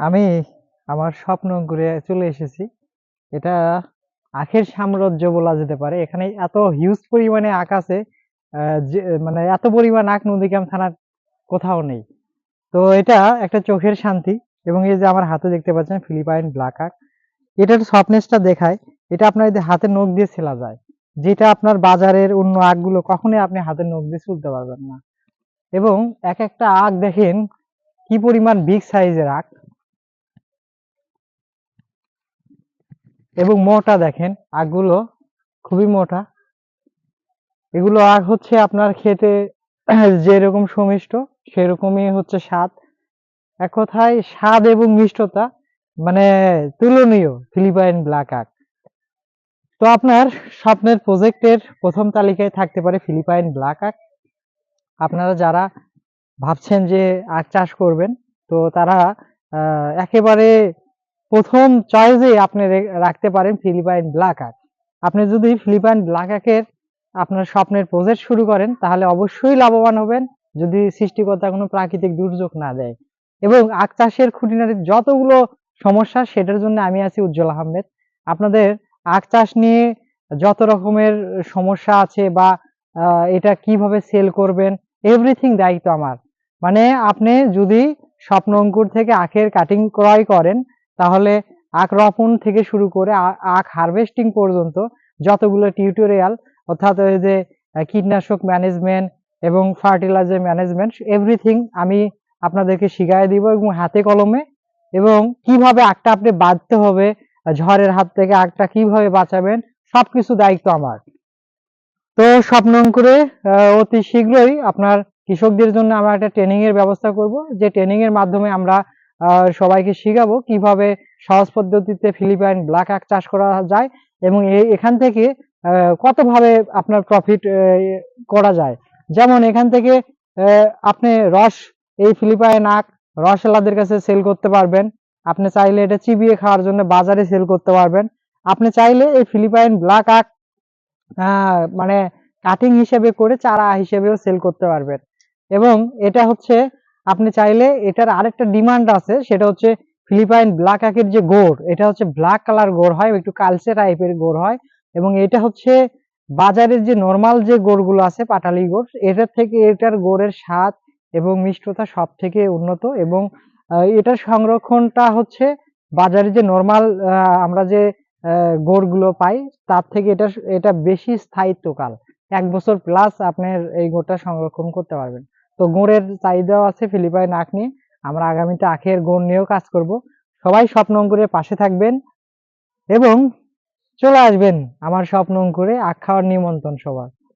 আমি আমার স্বপ্ন ঘুরে চলে এসেছি। এটা আখের সাম্রাজ্য বলা যেতে পারে। এখানে এত হিউজ পরিমাণে আখ আছে মানে এত পরিমাণ আখ নদীগ্রাম থানার কোথাও নেই। তো এটা একটা চোখের শান্তি এবং এই যে আমার হাতে দেখতে পাচ্ছেন ফিলিপাইন ব্ল্যাক আখ, এটার সফটনেসটা দেখায়, এটা আপনার এই যে হাতের নখ দিয়ে ছেলা যায়, যেটা আপনার বাজারের অন্য আখগুলো কখনোই আপনি হাতের নখ দিয়ে ছুলতে পারবেন না। এবং এক একটা আখ দেখেন কি পরিমাণ বিগ সাইজের আখ। এবং মোটা দেখেন আখগুলো খুবই মোটা। এগুলো আখ হচ্ছে আপনার খেতে যেরকম সুমিষ্ট, সেরকমই হচ্ছে স্বাদ। এক কথায় স্বাদ এবং মিষ্টতা মানে তুলনীয় ফিলিপাইন ব্ল্যাক আখ তো আপনার স্বপ্নের প্রজেক্টের প্রথম তালিকায় থাকতে পারে ফিলিপাইন ব্ল্যাক আখ আপনারা যারা ভাবছেন যে আখ চাষ করবেন, তো তারা একেবারে প্রথম চয়েসে আপনি রাখতে পারেন ফিলিপাইন ব্ল্যাক আখ আপনি যদি ফিলিপাইন ব্ল্যাক আখের আপনার স্বপ্নের প্রজেক্ট শুরু করেন, তাহলে অবশ্যই লাভবান হবেন, যদি সৃষ্টিকর্তা কোনো প্রাকৃতিক দুর্যোগ না দেয়। এবং আখ চাষের খুঁটিনাটি যতগুলো সমস্যা, সেটার জন্য আমি আছি উজ্জ্বল আহমেদ। আপনাদের আখ চাষ নিয়ে যত রকমের সমস্যা আছে বা এটা কীভাবে সেল করবেন এভরিথিং দায়িত্ব আমার। মানে আপনি যদি স্বপ্ন অঙ্কুর থেকে আখের কাটিং ক্রয় করেন তাহলে আখ রোপণ থেকে শুরু করে আখ হারভেস্টিং পর্যন্ত যতগুলো টিউটোরিয়াল অর্থাৎ ওই যে কীটনাশক ম্যানেজমেন্ট এবং ফার্টিলাইজার ম্যানেজমেন্ট এভরিথিং আমি আপনাদেরকে শিখাই দিব এবং হাতে কলমে। এবং কীভাবে আখটা আপনি বাঁধতে হবে, ঝড়ের হাত থেকে আখটা কীভাবে বাঁচাবেন, সবকিছু দায়িত্ব আমার। তো স্বপ্ন করে অতি শীঘ্রই আপনার কৃষকদের জন্য আমরা একটা ট্রেনিং এর ব্যবস্থা করব। যে ট্রেনিং এর মাধ্যমে আমরা সবাইকে শিখাবো কীভাবে সহজ পদ্ধতিতে ফিলিপাইন ব্ল্যাক আখ চাষ করা যায় এবং এ- এখান থেকে কতভাবে আপনার প্রফিট করা যায়। যেমন এখান থেকে আপনি রস, এই ফিলিপাইন আখ রসওয়ালাদের কাছে সেল করতে পারবেন। আপনি চাইলে এটা চিবিয়ে খাওয়ার জন্য বাজারে সেল করতে পারবেন। আপনি চাইলে এই ফিলিপাইন ব্ল্যাক আখ মানে কাটিং হিসেবে করে চারা হিসেবেও সেল করতে পারবেন। এবং এটা হচ্ছে আপনি চাইলে এটার আরেকটা ডিমান্ড আছে, সেটা হচ্ছে ফিলিপাইন ব্ল্যাক আখের যে গোড়, এটা হচ্ছে ব্ল্যাক কালার গোড় হয়, একটু কালচে টাইপের গোড় হয়, এবং এটা হচ্ছে বাজারের যে নর্মাল যে গোড়গুলো আছে, পাটালি গোড়, এটার থেকে এটার গোড়ের স্বাদ এবং মিষ্টতা সব থেকে উন্নত, এবং এটার সংরক্ষণটা হচ্ছে বাজারে যে নর্মাল আমরা যে গোড়গুলো পাই, তার থেকে এটা এটা বেশি স্থায়িত্বকাল। এক বছর প্লাস আপনার এই গোড়টা সংরক্ষণ করতে পারবেন। তো গুড়ের চাহিদাও আছে, ফিলিপাইন আখ নিয়ে। আমরা আগামীতে আখের গুড় নিয়েও কাজ করব। সবাই স্বপ্ন অঙ্কুরের পাশে থাকবেন এবং চলে আসবেন আমার স্বপ্ন অঙ্কুরে আখ খাওয়ার নিমন্ত্রণ সবার।